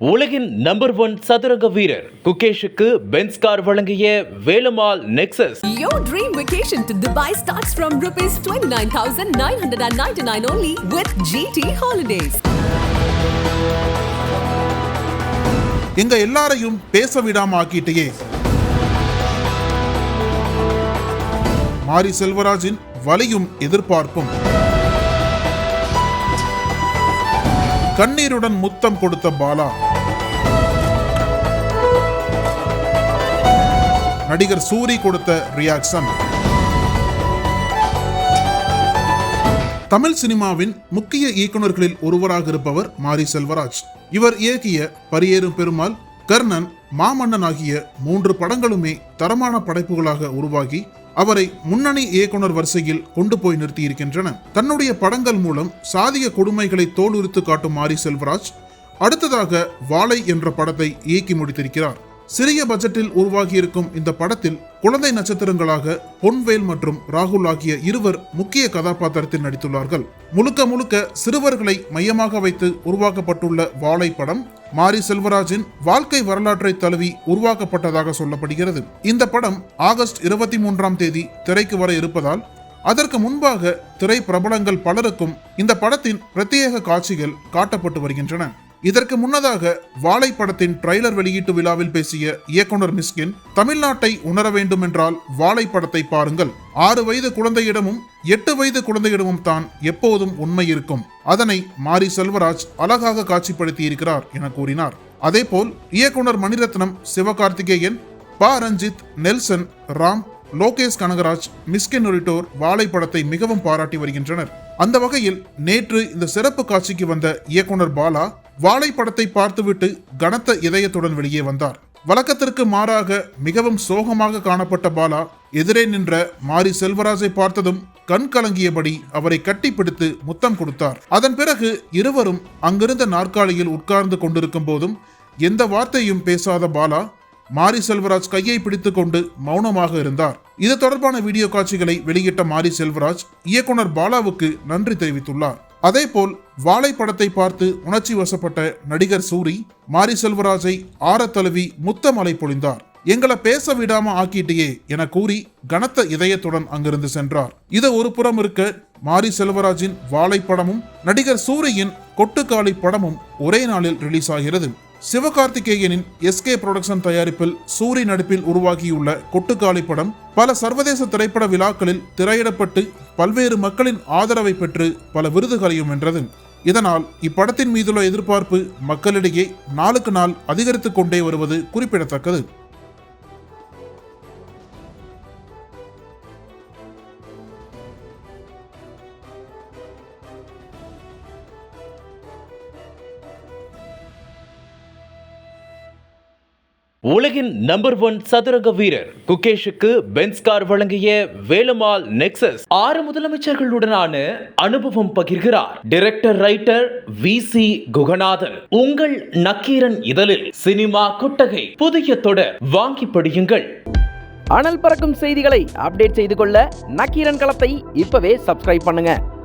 உலகின் number one சதுரங்க வீரர் குகேஷுக்கு பென்ஸ் கார் வழங்கிய Velammal Nexus Your dream vacation to Dubai starts from rupees 29,999 only with GT Holidays. எங்க எல்லாரையும் பேச விடாம ஆக்கிட்டியே மாரி செல்வராஜின் வலியும் எதிர்பார்ப்பும். கண்ணீருடன் முத்தம் கொடுத்த பாலா. நடிகர் சூரி கொடுத்த ரியாக்ஷன் தமிழ் சினிமாவின் முக்கிய இயக்குனர்களில் ஒருவராக இருப்பவர் மாரி செல்வராஜ். இவர் இயக்கிய பரியேறும் பெருமாள் கர்ணன் மாமன்னன் ஆகிய மூன்று படங்களுமே தரமான படைப்புகளாக உருவாகி அவரை முன்னணி இயக்குனர் வரிசையில் கொண்டு போய் நிறுத்தியிருக்கின்றன. தன்னுடைய படங்கள் மூலம் சாதிய கொடுமைகளை தோலுரித்து காட்டும் மாரி செல்வராஜ் அடுத்ததாக வாழை என்ற படத்தை இயக்கி முடித்திருக்கிறார். சிறிய பட்ஜெட்டில் உருவாகியிருக்கும் இந்த படத்தில் குழந்தை நட்சத்திரங்களாக பொன்வேல் மற்றும் ராகுல் ஆகிய இருவர் முக்கிய கதாபாத்திரத்தில் நடித்துள்ளார்கள். முழுக்க முழுக்க சிறுவர்களை மையமாக வைத்து உருவாக்கப்பட்டுள்ள வாழை படம் மாரி செல்வராஜின் வாழ்க்கை வரலாற்றை தழுவி உருவாக்கப்பட்டதாக சொல்லப்படுகிறது. இந்த படம் ஆகஸ்ட் இருபத்தி மூன்றாம் தேதி திரைக்கு வர இருப்பதால் அதற்கு முன்பாக திரை பிரபலங்கள் பலருக்கும் இந்த படத்தின் பிரத்யேக காட்சிகள் காட்டப்பட்டு வருகின்றன. இதற்கு முன்னதாக வாழை படத்தின் ட்ரைலர் வெளியீட்டு விழாவில் பேசிய இயக்குனர் மிஸ்கின் தமிழ்நாட்டை உணர வேண்டும் என்றால் வாழை படத்தை பாருங்கள். ஆறு வயது குழந்தையிடமும் எட்டு வயது குழந்தையிடமும் தான் எப்போதும் உண்மை இருக்கும். அதனை மாரி செல்வராஜ் அழகாக காட்சிப்படுத்தி இருக்கிறார் என கூறினார். அதேபோல் இயக்குனர் மணிரத்னம் சிவகார்த்திகேயன் ப. ரஞ்சித் நெல்சன் ராம் லோகேஷ் கனகராஜ் மிஸ்கின் உள்ளிட்டோர் வாழை படத்தை மிகவும் பாராட்டி வருகின்றனர். அந்த வகையில் நேற்று இந்த சிறப்பு காட்சிக்கு வந்த இயக்குனர் பாலா வாழை படத்தை பார்த்துவிட்டு கனத்த இதயத்துடன் வெளியே வந்தார். வழக்கத்திற்கு மாறாக மிகவும் சோகமாக காணப்பட்ட பாலா எதிரே நின்ற மாரி செல்வராஜை பார்த்ததும் கண் கலங்கியபடி அவரை கட்டிப்பிடித்து முத்தம் கொடுத்தார். அதன் பிறகு இருவரும் அங்கிருந்த நாற்காலியில் உட்கார்ந்து கொண்டிருக்கும் போதும் எந்த வார்த்தையும் பேசாத பாலா மாரி செல்வராஜ் கையை பிடித்து கொண்டு மௌனமாக இருந்தார். இது தொடர்பான வீடியோ காட்சிகளை வெளியிட்ட மாரி செல்வராஜ் இயக்குனர் பாலாவுக்கு நன்றி தெரிவித்துள்ளார். அதேபோல் வாழைப்படத்தை பார்த்து உணர்ச்சி வசப்பட்ட நடிகர் சூரி மாரி செல்வராஜை ஆற தழுவி முத்தமலை பொழிந்தார். எங்களை பேச விடாம ஆக்கிட்டியே என கூறி கனத்த இதயத்துடன் அங்கிருந்து சென்றார். இது ஒரு புறம் இருக்க மாரி செல்வராஜின் வாழைப்படமும் நடிகர் சூரியின் கொட்டுக்காளி படமும் ஒரே நாளில் ரிலீஸ் ஆகிறது. சிவகார்த்திகேயனின் எஸ்கே புரொடக்ஷன் தயாரிப்பில் சூரி நடிப்பில் உருவாகியுள்ள கொட்டுக்காளி படம் பல சர்வதேச திரைப்பட விழாக்களில் திரையிடப்பட்டு பல்வேறு மக்களின் ஆதரவை பெற்று பல விருதுகளையும் வென்றது. இதனால் இப்படத்தின் மீதுள்ள எதிர்பார்ப்பு மக்களிடையே நாளுக்கு நாள் அதிகரித்துக் கொண்டே வருவது குறிப்பிடத்தக்கது. உலகின் நம்பர் ஒன் சதுரங்க வீரர் குகேஷுக்கு பென்ஸ் கார் வழங்கிய வேலுமால் நெக்சஸ் ஆறு முதலமைச்சர்களுடனான அனுபவம் பகிர்கிறார். Director writer V C Guganathan. உங்கள் நக்கீரன் இதழில் சினிமா கொட்டகை புதிய தொடர் வாங்கி படியுங்கள். அனல் பறக்கும் செய்திகளை அப்டேட் செய்து கொள்ள நக்கீரன் களத்தை இப்பவே சப்ஸ்கிரைப் பண்ணுங்க.